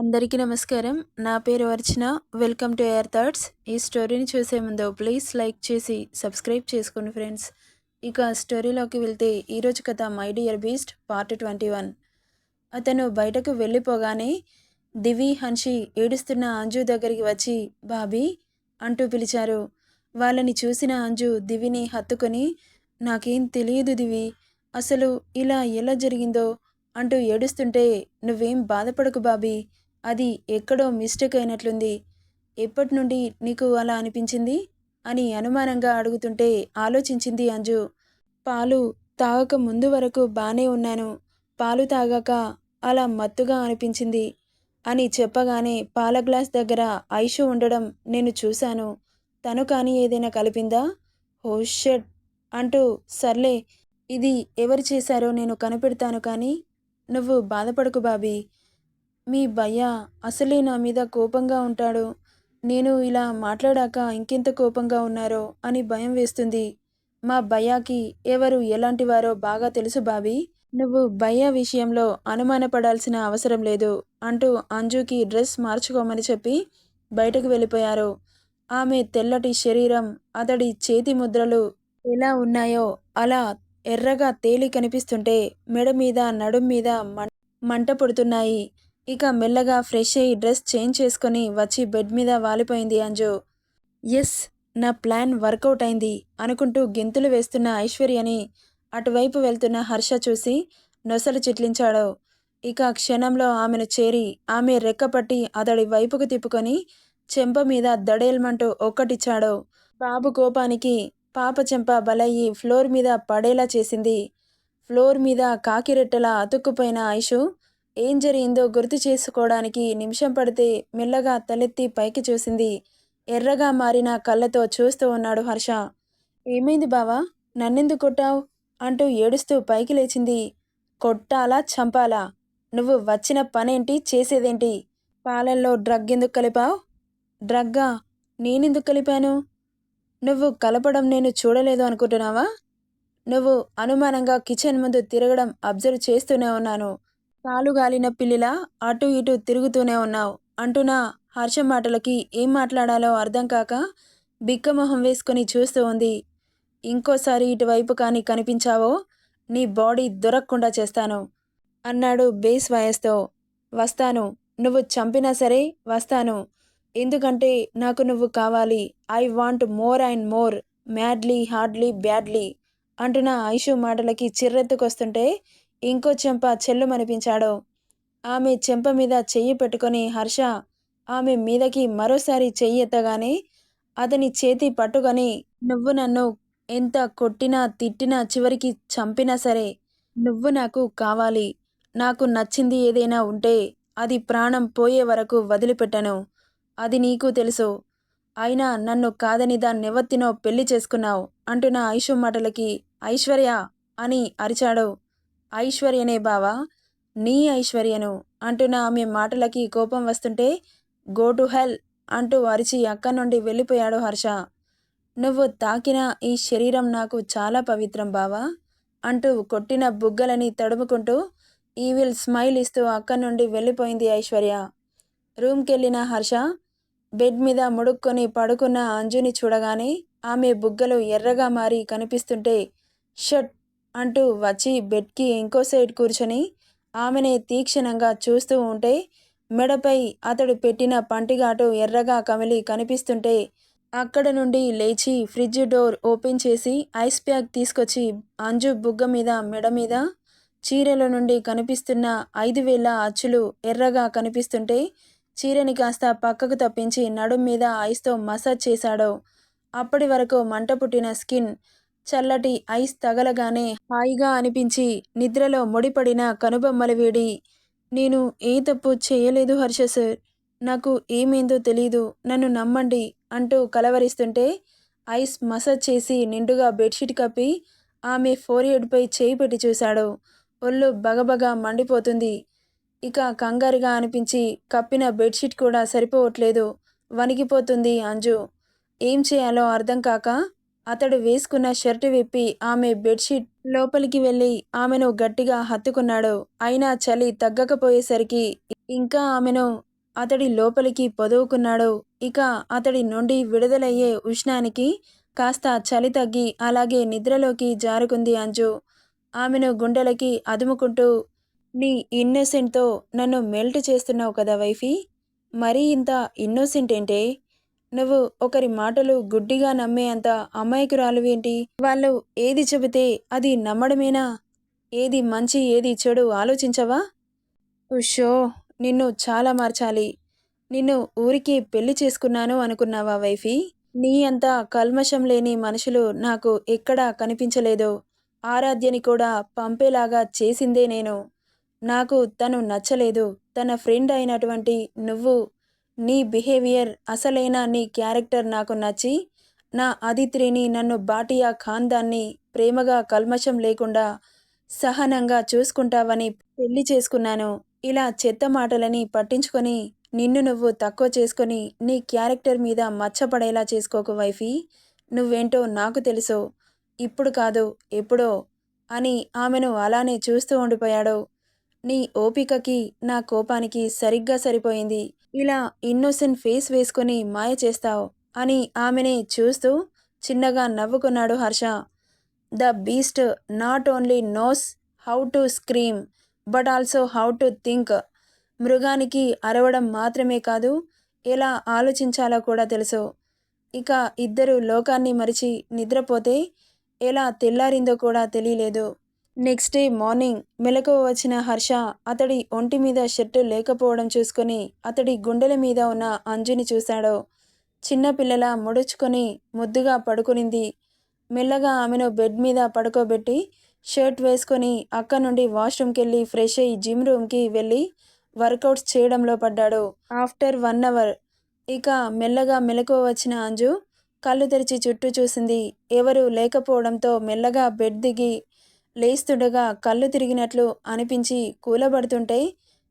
అందరికీ నమస్కారం. నా పేరు Archana. Welcome to air thoughts. ఈ స్టోరీని చూసే ముందు ప్లీజ్ లైక్ చేసి సబ్స్క్రైబ్ చేసుకోండి ఫ్రెండ్స్. ఇక స్టోరీలోకి వెళ్తే ఈరోజు కథ my dear beast part twenty one. అతను బయటకు వెళ్ళిపోగానే దివి హన్షి ఏడుస్తున్న అంజు దగ్గరికి వచ్చి బాబీ అంటూ పిలిచారు. వాళ్ళని చూసిన అంజు దివిని హత్తుకొని నాకేం తెలియదు దివి. అసలు ఇలా ఎలా జరిగిందో అంటూ ఏడుస్తుంటే నువ్వేం బాధపడకు బాబీ. అది ఎక్కడో మిస్టేక్ అయినట్లుంది. ఎప్పటి నుండి నీకు అలా అనిపించింది? అని అనుమానంగా అడుగుతుంటే ఆలోచించింది అంజు. పాలు తాగక ముందు వరకు బానే ఉన్నాను. పాలు తాగాక అలా మత్తుగా అనిపించింది అని చెప్పగానే పాల గ్లాస్ దగ్గర ఐషు ఉండడం నేను చూశాను. తను కానీ ఏదైనా కలిపిందా? ఓ అంటూ సర్లే ఇది ఎవరు చేశారో నేను కనిపెడతాను కానీ నువ్వు బాధపడకు బాబీ. మీ భయ్య అసలే నా మీద కోపంగా ఉంటాడు. నేను ఇలా మాట్లాడాక ఇంకెంత కోపంగా ఉన్నారో అని భయం వేస్తుంది. మా భయ్యాకి ఎవరు ఎలాంటి వారో బాగా తెలుసు బాబీ. నువ్వు భయ్య విషయంలో అనుమానపడాల్సిన అవసరం లేదు అంటూ అంజుకి డ్రెస్ మార్చుకోమని చెప్పి బయటకు వెళ్ళిపోయారు. ఆమె తెల్లటి శరీరం అతడి చేతి ముద్రలు ఎలా ఉన్నాయో అలా ఎర్రగా తేలి కనిపిస్తుంటే మెడ మీద నడుం మీద మంట పుడుతున్నాయి. ఇక మెల్లగా ఫ్రెష్ అయ్యి డ్రెస్ చేంజ్ చేసుకొని వచ్చి బెడ్ మీద వాలిపోయింది అంజు. ఎస్ నా ప్లాన్ వర్కౌట్ అయింది అనుకుంటూ గెంతులు వేస్తున్న ఐశ్వర్యని అటువైపు వెళ్తున్న హర్ష చూసి నొసలు చిట్లించాడు. ఇక క్షణంలో ఆమెను చేరి ఆమె రెక్కపట్టి అతడి వైపుకు తిప్పుకొని చెంప మీద దడేల్మంటూ ఒక్కటిచ్చాడు. బాబు కోపానికి పాప చెంప బలయ్యి ఫ్లోర్ మీద పడేలా చేసింది. ఫ్లోర్ మీద కాకిరెట్టలా అతుక్కుపోయిన ఐషు ఏం జరిగిందో గుర్తు చేసుకోవడానికి నిమిషం పడితే మెల్లగా తలెత్తి పైకి చూసింది. ఎర్రగా మారిన కళ్ళతో చూస్తూ ఉన్నాడు హర్ష. ఏమైంది బావా? నన్నెందుకు కొట్టావు? అంటూ ఏడుస్తూ పైకి లేచింది. కొట్టాలా? చంపాలా? నువ్వు వచ్చిన పనేంటి? చేసేదేంటి? పాలల్లో డ్రగ్ ఎందుకు కలిపావు? డ్రగ్గా? నేనెందుకు కలిపాను? నువ్వు కలపడం నేను చూడలేదు అనుకుంటున్నావా? నువ్వు అనుమానంగా కిచెన్ ముందు తిరగడం అబ్జర్వ్ చేస్తూనే ఉన్నాను. కాలుగాలిన పిల్లిలా అటు ఇటు తిరుగుతూనే ఉన్నావు. అంటున్న హర్ష మాటలకి ఏం మాట్లాడాలో అర్థం కాక బిక్కమొహం వేసుకుని చూస్తూ ఉంది. ఇంకోసారి ఇటువైపు కానీ కనిపించావో నీ బాడీ దొరక్కకుండా చేస్తాను అన్నాడు బేస్ వాయస్తో. వస్తాను. నువ్వు చంపినా సరే వస్తాను. ఎందుకంటే నాకు నువ్వు కావాలి. I want more and more. Madly hardly badly అంటున్న ఐషు మాటలకి చిర్రెత్తుకొస్తుంటే ఇంకో చెంప చెల్లుమనిపించాడు. ఆమె చెంప మీద చెయ్యి పెట్టుకొని హర్ష ఆమె మీదకి మరోసారి చెయ్యి ఎత్తగానే అతని చేతి పట్టుకొని నువ్వు నన్ను ఎంత కొట్టినా తిట్టినా చివరికి చంపినా సరే నువ్వు నాకు కావాలి. నాకు నచ్చింది ఏదైనా ఉంటే అది ప్రాణం పోయే వరకు వదిలిపెట్టను. అది నీకు తెలుసు. అయినా నన్ను కాదని దాన్నెవత్తినో పెళ్ళి చేసుకున్నావు అంటున్న ఐషు మాటలకి ఐశ్వర్య అని అరిచాడు. ఐశ్వర్యనే బావా? నీ ఐశ్వర్యను అంటున్న ఆమె మాటలకి కోపం వస్తుంటే గో టు హెల్ అంటూ అరిచి అక్క నుండి వెళ్ళిపోయాడు హర్ష. నువ్వు తాకిన ఈ శరీరం నాకు చాలా పవిత్రం బావా అంటూ కొట్టిన బుగ్గలని తడుముకుంటూ ఈవిల్ స్మైల్ ఇస్తూ అక్క నుండి వెళ్ళిపోయింది ఐశ్వర్య. రూమ్కి వెళ్ళిన హర్ష బెడ్ మీద ముడుక్కొని పడుకున్న అంజుని చూడగానే ఆమె బుగ్గలు ఎర్రగా మారి కనిపిస్తుంటే షట్ అంటూ వచ్చి బెడ్కి ఇంకో సైడ్ కూర్చొని ఆమెనే తీక్షణంగా చూస్తూ ఉంటే మెడపై అతడు పెట్టిన పంటిగాటు ఎర్రగా కమిలి కనిపిస్తుంటే అక్కడ నుండి లేచి ఫ్రిడ్జ్ డోర్ ఓపెన్ చేసి ఐస్ ప్యాక్ తీసుకొచ్చి అంజు బుగ్గ మీద మెడ మీద చీరల నుండి కనిపిస్తున్న ఐదు వేల అచ్చులు ఎర్రగా కనిపిస్తుంటే చీరని కాస్త పక్కకు తప్పించి నడుం మీద ఐస్తో మసాజ్ చేశాడు అప్పటి వరకు మంట పుట్టిన స్కిన్ చల్లటి ఐస్ తగలగానే హాయిగా అనిపించి నిద్రలో ముడిపడిన కనుబొమ్మల వేడి నేను ఏ తప్పు చేయలేదు హర్ష సార్. నాకు ఏమైందో తెలీదు. నన్ను నమ్మండి అంటూ కలవరిస్తుంటే ఐస్ మసాజ్ చేసి నిండుగా బెడ్షీట్ కప్పి ఆమె ఫోర్హెడ్పై చేయి పెట్టి చూశాడు. ఒళ్ళు బగబగా మండిపోతుంది. ఇక కంగారుగా అనిపించి కప్పిన బెడ్షీట్ కూడా సరిపోవట్లేదు. వణికిపోతుంది అంజు. ఏం చేయాలో అర్థం కాక అతడు వేసుకున్న షర్టు విప్పి ఆమె బెడ్షీట్ లోపలికి వెళ్ళి ఆమెను గట్టిగా హత్తుకున్నాడు. అయినా చలి తగ్గకపోయేసరికి ఇంకా ఆమెను అతడి లోపలికి పొదువుకున్నాడు. ఇక అతడి నుండి విడుదలయ్యే ఉష్ణానికి కాస్త చలి తగ్గి అలాగే నిద్రలోకి జారుకుంది అంజు. ఆమెను గుండెలకి అదుముకుంటూ నీ ఇన్నోసెంట్తో నన్ను మెల్ట్ చేస్తున్నావు కదా వైఫీ? మరీ ఇంత ఇన్నోసెంట్ ఏంటే నువ్వు ఒకరి మాటలు గుడ్డిగా నమ్మే అంత అమాయకురాలువేంటి? వాళ్ళు ఏది చెబితే అది నమ్మడమేనా? ఏది మంచి ఏది చెడు ఆలోచించవా? ఉషో నిన్ను చాలా మార్చాలి. నిన్ను ఊరికి పెళ్ళి చేసుకున్నాను అనుకున్నావా వైఫీ? నీ అంత కల్మషం లేని మనుషులు నాకు ఎక్కడా కనిపించలేదు. ఆరాధ్యని కూడా పంపేలాగా చేసిందే నేను. నాకు తను నచ్చలేదు. తన ఫ్రెండ్ అయినటువంటి నువ్వు నీ బిహేవియర్ అసలైన నీ క్యారెక్టర్ నాకు నచ్చి నా అదిత్రిని నన్ను బాటియా ఖాందాన్ని ప్రేమగా కల్మషం లేకుండా సహనంగా చూసుకుంటావని పెళ్ళి చేసుకున్నాను. ఇలా చెత్త మాటలని పట్టించుకొని నిన్ను నువ్వు తక్కువ చేసుకొని నీ క్యారెక్టర్ మీద మచ్చపడేలా చేసుకోకు వైఫీ. నువ్వేంటో నాకు తెలుసు. ఇప్పుడు కాదు ఎప్పుడో అని ఆమెను అలానే చూస్తూ ఉండిపోయాడు. నీ ఓపికకి నా కోపానికి సరిగ్గా సరిపోయింది. ఇలా ఇన్నోసెంట్ ఫేస్ వేసుకొని మాయ చేస్తావు అని ఆమెని చూస్తూ చిన్నగా నవ్వుకున్నాడు Harsha. The beast not only knows how to scream but also how to think. మృగానికి అరవడం మాత్రమే కాదు ఎలా ఆలోచించాలో కూడా తెలుసు. ఇక ఇద్దరు లోకాన్ని మరిచి నిద్రపోతే ఎలా తెల్లారిందో కూడా తెలియలేదు. నెక్స్ట్ డే మార్నింగ్ మెలకువ వచ్చిన హర్ష అతడి ఒంటి మీద షర్టు లేకపోవడం చూసుకొని అతడి గుండెల మీద ఉన్న అంజుని చూశాడు. చిన్నపిల్లల ముడుచుకొని ముద్దుగా పడుకునింది. మెల్లగా ఆమెను బెడ్ మీద పడుకోబెట్టి షర్ట్ వేసుకొని అక్క నుండి వాష్రూమ్కి వెళ్ళి ఫ్రెష్ అయ్యి జిమ్ రూమ్కి వెళ్ళి వర్కౌట్స్ చేయడంలో పడ్డాడు. ఆఫ్టర్ వన్ అవర్ ఇక మెల్లగా మెలకువ వచ్చిన అంజు కళ్ళు తెరిచి చుట్టూ చూసింది. ఎవరు లేకపోవడంతో మెల్లగా బెడ్ దిగి లేస్తుండగా కళ్ళు తిరిగినట్లు అనిపించి కూలబడుతుంటే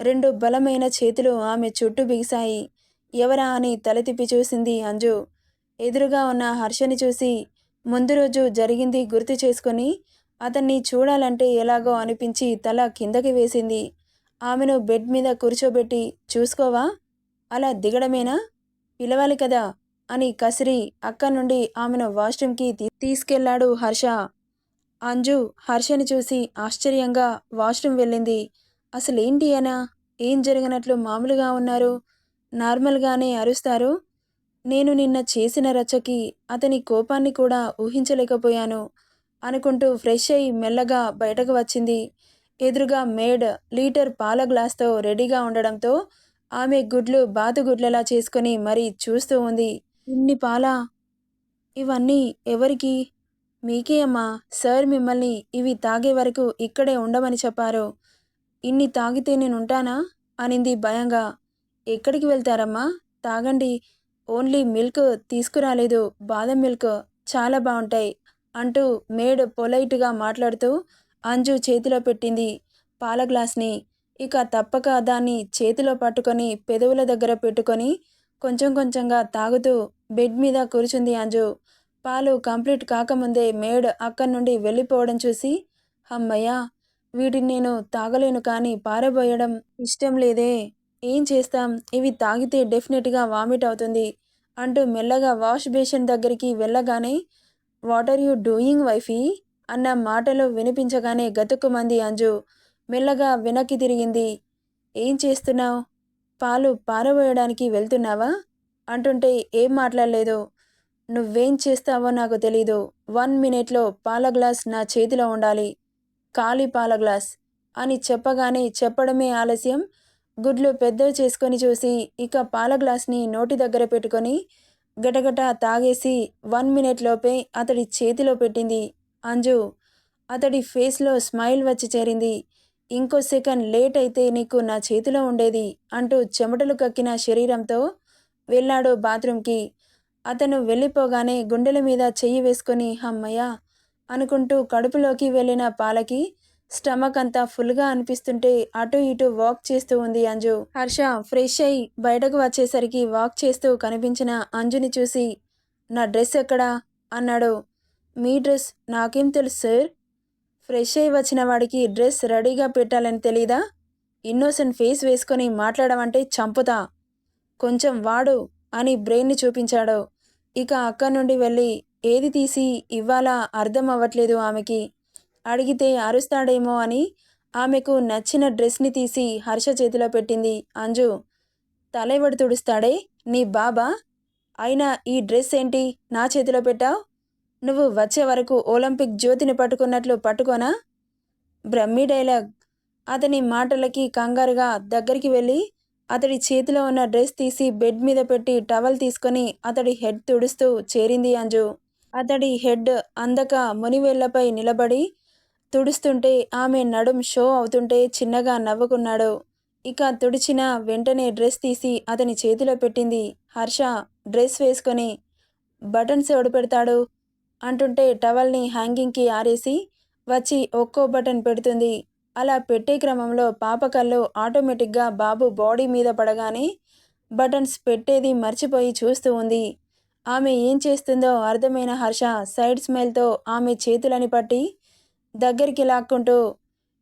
రెండు బలమైన చేతులు ఆమె చుట్టూ బిగిశాయి. ఎవరా అని తల తిప్పి చూసింది అంజు. ఎదురుగా ఉన్న హర్షని చూసి ముందు రోజు జరిగింది గుర్తు చేసుకొని అతన్ని చూడాలంటే ఎలాగో అనిపించి తల కిందకి వేసింది. ఆమెను బెడ్ మీద కూర్చోబెట్టి చూసుకోవా? అలా దిగడమేనా? పిలవాలి కదా అని కసిరి అక్క నుండి ఆమెను వాష్రూమ్కి తీసుకెళ్ళాడు హర్ష. అంజు హర్షని చూసి ఆశ్చర్యంగా వాష్రూమ్ వెళ్ళింది. అసలేంటి అనా? ఏం జరిగినట్లు మామూలుగా ఉన్నారు? నార్మల్గానే అరుస్తారు? నేను నిన్న చేసిన రచ్చకి అతని కోపాన్ని కూడా ఊహించలేకపోయాను అనుకుంటూ ఫ్రెష్ అయి మెల్లగా బయటకు వచ్చింది. ఎదురుగా మేడ్ లీటర్ పాల గ్లాస్తో రెడీగా ఉండడంతో ఆమె గుడ్లు బాతుగుడ్లలా చేసుకుని మరీ చూస్తూ ఉంది. ఇన్ని పాలా? ఇవన్నీ ఎవరికి? మీకే అమ్మా సార్ మిమ్మల్ని ఇవి తాగే వరకు ఇక్కడే ఉండమని చెప్పారు. ఇన్ని తాగితే నేను ఉంటానా అనింది భయంగా. ఎక్కడికి వెళ్తారమ్మా? తాగండి. ఓన్లీ మిల్క్ తీసుకురాలేదు. బాదం మిల్క్ చాలా బాగుంటాయి అంటూ మేడ్ పొలైట్గా మాట్లాడుతూ అంజు చేతిలో పెట్టింది పాల గ్లాస్ని. ఇక తప్పక దాన్ని చేతిలో పట్టుకొని పెదవుల దగ్గర పెట్టుకొని కొంచెం కొంచెంగా తాగుతూ బెడ్ మీద కూర్చుంది అంజు. పాలు కంప్లీట్ కాకముందే మేడ్ అక్కడి నుండి వెళ్ళిపోవడం చూసి అమ్మయ్యా వీటిని నేను తాగలేను కానీ పారబోయడం ఇష్టం లేదే. ఏం చేస్తాం? ఇవి తాగితే డెఫినెట్గా వామిట్ అవుతుంది అంటూ మెల్లగా వాష్ బేసిన్ దగ్గరికి వెళ్ళగానే what are you doing wifey? అన్న మాటలు వినిపించగానే గతుక్కుమంది అంజు మెల్లగా వెనక్కి తిరిగింది. ఏం చేస్తున్నావు? పాలు పారబోయడానికి వెళ్తున్నావా? అంటుంటే ఏం మాట్లాడలేదు. నువ్వేం చేస్తావో నాకు తెలీదు. వన్ మినిట్లో పాల గ్లాస్ నా చేతిలో ఉండాలి. ఖాళీ పాల గ్లాస్. అని చెప్పగానే చెప్పడమే ఆలస్యం. గుడ్లు పెద్దవి చేసుకొని చూసి ఇక పాల గ్లాస్ని నోటి దగ్గర పెట్టుకొని గటగట తాగేసి వన్ మినిట్ లోపే అతడి చేతిలో పెట్టింది. అంజు అతడి ఫేస్లో స్మైల్ వచ్చి చేరింది. ఇంకో సెకండ్ లేట్ అయితే నీకు నా చేతిలో ఉండేది అంటూ చెమటలు కక్కిన శరీరంతో వెళ్ళాడు బాత్రూంకి అతను వెళ్ళిపోగానే గుండెల మీద చెయ్యి వేసుకొని అమ్మయ్యా అనుకుంటూ కడుపులోకి వెళ్ళిన పాలకి స్టమక్ అంతా ఫుల్గా అనిపిస్తుంటే అటు ఇటు వాక్ చేస్తూ ఉంది అంజు. హర్ష ఫ్రెష్ అయి బయటకు వచ్చేసరికి వాక్ చేస్తూ కనిపించిన అంజుని చూసి నా డ్రెస్ ఎక్కడా? అన్నాడు. మీ డ్రెస్ నాకేం తెలుసు సార్. ఫ్రెష్ అయి వచ్చిన వాడికి డ్రెస్ రెడీగా పెట్టాలని తెలీదా? ఇన్నోసెంట్ ఫేస్ వేసుకొని మాట్లాడమంటే చంపుతా. కొంచెం వాడు అని బ్రెయిన్ని చూపించాడు. ఇక అక్కడి నుండి వెళ్ళి ఏది తీసి ఇవ్వాలా? అర్థం అవ్వట్లేదు ఆమెకి. అడిగితే అరుస్తాడేమో అని ఆమెకు నచ్చిన డ్రెస్ని తీసి హర్ష చేతిలో పెట్టింది. అంజు తలైవడి తుడుస్తాడే? నీ బాబా? అయినా ఈ డ్రెస్ ఏంటి? నా చేతిలో పెట్టావు? నువ్వు వచ్చే వరకు ఒలింపిక్ జ్యోతిని పట్టుకున్నట్లు పట్టుకోనా? బ్రహ్మీ డైలాగ్. అతని మాటలకి కంగారుగా దగ్గరికి వెళ్ళి అతడి చేతిలో ఉన్న డ్రెస్ తీసి బెడ్ మీద పెట్టి టవల్ తీసుకొని అతడి హెడ్ తుడుస్తూ చేరింది అంజు. అతడి హెడ్ అందక మునివేళ్ళపై నిలబడి తుడుస్తుంటే ఆమె నడుం షో అవుతుంటే చిన్నగా నవ్వుకున్నాడు. ఇక తుడిచిన వెంటనే డ్రెస్ తీసి అతని చేతిలో పెట్టింది. హర్ష డ్రెస్ వేసుకొని బటన్స్ ఎవడు పెడతాడు? అంటుంటే టవల్ని హ్యాంగింగ్కి ఆరేసి వచ్చి ఒక్కో బటన్ పెడుతుంది. అలా పెట్టే క్రమంలో పాప కళ్ళు ఆటోమేటిక్గా బాబు బాడీ మీద పడగానే బటన్స్ పెట్టేది మర్చిపోయి చూస్తూ ఉంది. ఆమె ఏం చేస్తుందో అర్థమైన హర్ష సైడ్ స్మైల్తో ఆమె చేతులని పట్టి దగ్గరికి లాక్కుంటూ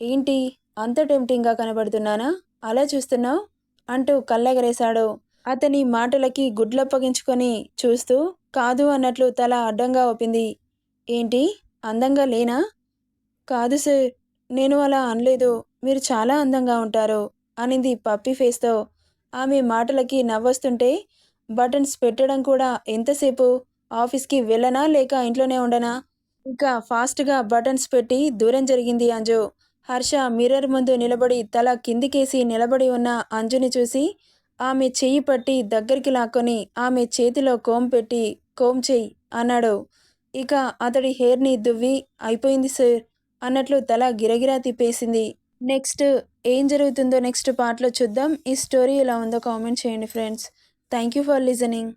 ఏంటి అంత టెంప్టింగ్గా కనబడుతున్నానా? అలా చూస్తున్నావు? అంటూ కళ్ళెగరేశాడు. అతని మాటలకి గుడ్లప్పగించుకొని చూస్తూ కాదు అన్నట్లు తల అడ్డంగా ఒప్పింది. ఏంటి అందంగా లేనా? కాదు సార్ నేను అలా అనలేదు. మీరు చాలా అందంగా ఉంటారు అనింది పప్పి ఫేస్తో. ఆమె మాటలకి నవ్వొస్తుంటే బటన్స్ పెట్టడం కూడా ఎంతసేపు? ఆఫీస్కి వెళ్ళనా లేక ఇంట్లోనే ఉండనా? ఇక ఫాస్ట్గా బటన్స్ పెట్టి దూరం జరిగింది అంజు. హర్ష మిర్రర్ ముందు నిలబడి తల కిందికేసి నిలబడి ఉన్న అంజుని చూసి ఆమె చెయ్యి పట్టి దగ్గరికి లాక్కొని ఆమె చేతిలో కోమ్ పెట్టి కోమ్ చెయ్యి అన్నాడు. ఇక అతడి హెయిర్ని దువ్వి అయిపోయింది సార్. అన్నట్లు తల గిరగిరా తిప్పేసింది. నెక్స్ట్ ఏం జరుగుతుందో నెక్స్ట్ పార్ట్లో చూద్దాం. ఈ స్టోరీ ఎలా ఉందో కామెంట్ చేయండి friends. Thank you for listening.